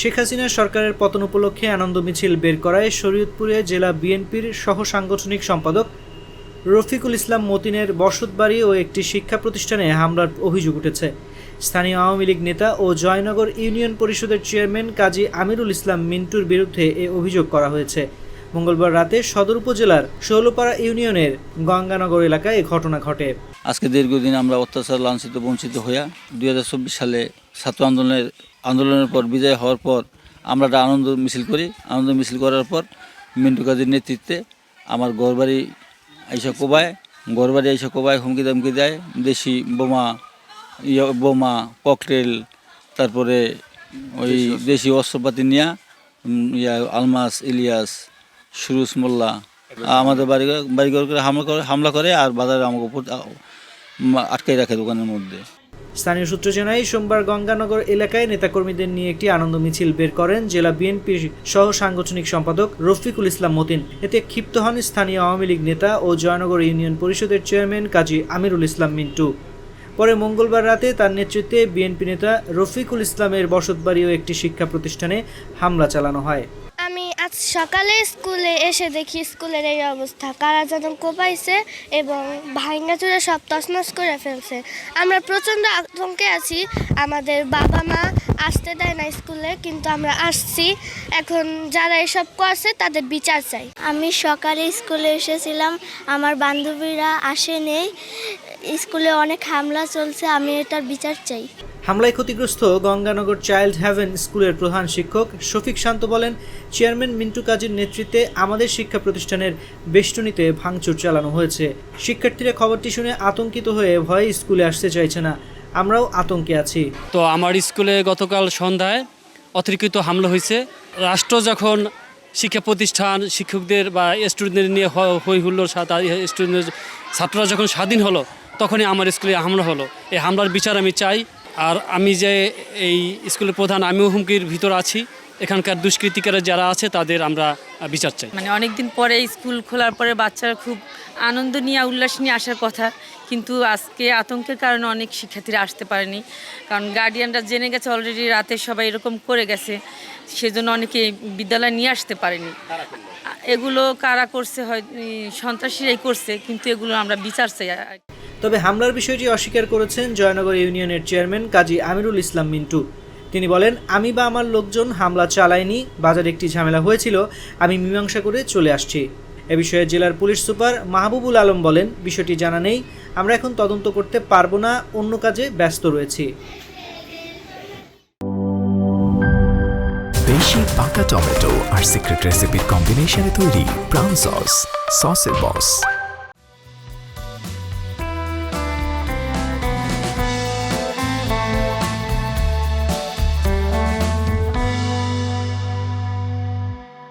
শেখ হাসিনা সরকারের পতন উপলক্ষে আনন্দ মিছিল বের করায় শরীয়তপুরে জেলা বিএনপির সহ সাংগঠনিক সম্পাদক রফিকুল ইসলাম মতিনের বসতবাড়ি ও একটি শিক্ষা প্রতিষ্ঠানে হামলার অভিযোগ উঠেছে। স্থানীয় আওয়ামী লীগ নেতা ও জয়নগর ইউনিয়ন পরিষদের চেয়ারম্যান কাজী আমিরুল ইসলাম মিন্টুর বিরুদ্ধে এ অভিযোগ করা হয়েছে। মঙ্গলবার রাতে সদর উপজেলার ষোলপাড়া ইউনিয়নের গঙ্গানগর এলাকায় এ ঘটনা ঘটে। আজকে দীর্ঘদিন আমরা অত্যাচার লাঞ্ছিত বঞ্চিত হইয়া দুই হাজার চব্বিশ সালে ছাত্র আন্দোলনের আন্দোলনের পর বিজয় হওয়ার পর আমরা একটা আনন্দ মিছিল করি। আনন্দ মিছিল করার পর মিন্টু কাজীর নেতৃত্বে আমার গড়বাড়ি আইসা কোবায় গড়বাড়ি আইসা কোবায় হুমকি দামকি দেয় দেশি বোমা ইয়া বোমা ককটেল তারপরে ওই দেশি অস্ত্রপাতি নিয়ে ইয়া আলমাস ইলিয়াস সুরুজ মোল্লা আমাদের বাড়ি বাড়ি করে হামলা করে হামলা করে আর বাজারে আমাকে উপর আটকাই রাখে দোকানের মধ্যে। স্থানীয় সূত্র জানায়, সোমবার গঙ্গানগর এলাকায় নেতাকর্মীদের নিয়ে একটি আনন্দ মিছিল বের করেন জেলা বিএনপির সহ সাংগঠনিক সম্পাদক রফিকুল ইসলাম মতিন। এতে ক্ষিপ্ত হন স্থানীয় আওয়ামী লীগ নেতা ও জয়নগর ইউনিয়ন পরিষদের চেয়ারম্যান কাজী আমিরুল ইসলাম মিন্টু। পরে মঙ্গলবার রাতে তার নেতৃত্বে বিএনপি নেতা রফিকুল ইসলামের বসতবাড়ি ও একটি শিক্ষা প্রতিষ্ঠানে হামলা চালানো হয়। সকালে স্কুলে এসে দেখি স্কুলের এই অবস্থা। কারা যেন কোপাইছে এবং ভাইঙ্গা চুরে সব তছনছ করে ফেলছে। আমরা প্রচণ্ড আতঙ্কে আছি। আমাদের বাবা মা আসতে দেয় না স্কুলে, কিন্তু আমরা আসছি। এখন যারা এসব করছে, তাদের বিচার চাই। আমি সকালে স্কুলে এসেছিলাম। আমার বান্ধবীরা আসে নেই। স্কুলে অনেক হামলা চলছে, আমি এটার বিচার চাই। হামলায় ক্ষতিগ্রস্ত গঙ্গানগর চাইল্ড হ্যাভেন স্কুলের প্রধান শিক্ষক শফিক শান্ত বলেন, চেয়ারম্যান মিন্টু কাজীর নেতৃত্বে আমাদের শিক্ষা প্রতিষ্ঠানের বেষ্টনীতে ভাঙচুর চালানো হয়েছে। শিক্ষার্থীরা খবরটি শুনে আতঙ্কিত হয়ে ভয়ে স্কুলে আসতে চাইছে না। আমরাও আতঙ্কে আছি। তো আমার স্কুলে গতকাল সন্ধ্যায় অতিরিক্ত হামলা হয়েছে। রাষ্ট্র যখন শিক্ষা প্রতিষ্ঠান, শিক্ষকদের বা স্টুডেন্টদের নিয়ে হই হুল্লোর সাথে স্টুডেন্টের ছাত্ররা যখন স্বাধীন হলো, তখনই আমার স্কুলে হামলা হলো। এই হামলার বিচার আমি চাই আর আমি যে এই স্কুলের প্রধান আমিও হুমকির ভিতর আছি। এখানকার দুষ্কৃতিকারা যারা আছে, তাদের আমরা বিচার চাই। মানে অনেকদিন পরে স্কুল খোলার পরে বাচ্চারা খুব আনন্দ নিয়ে, উল্লাস নিয়ে আসার কথা। কিন্তু আজকে আতঙ্কের কারণে অনেক শিক্ষার্থীরা আসতে পারেনি। কারণ গার্ডিয়ানরা জেনে গেছে অলরেডি রাতে সবাই এরকম করে গেছে। সেজন্য অনেকে বিদ্যালয়ে নিয়ে আসতে পারেনি। এগুলো কারা করছে হয় সন্ত্রাসীরাই করছে, কিন্তু এগুলো আমরা বিচার চাই। তবে হামলার বিষয়টি অস্বীকার করেছেন জয়নগর ইউনিয়নের চেয়ারম্যান কাজী আমিরুল ইসলাম মিন্টু। তিনি বলেন, আমি বা আমার লোকজন হামলা চালায়নি বাজারে একটি ঝামেলা হয়েছিল, আমি মীমাংসা করে চলে আসছি। এ বিষয়ে জেলার পুলিশ সুপার মাহবুবুল আলম বলেন, বিষয়টি জানা নেই, আমরা এখন তদন্ত করতে পারব না, অন্য কাজে ব্যস্ত রয়েছি। বেশি পাকা টমেটো আর সিক্রেট রেসিপির কম্বিনেশনে তৈরি ব্রাউন সস সসের বস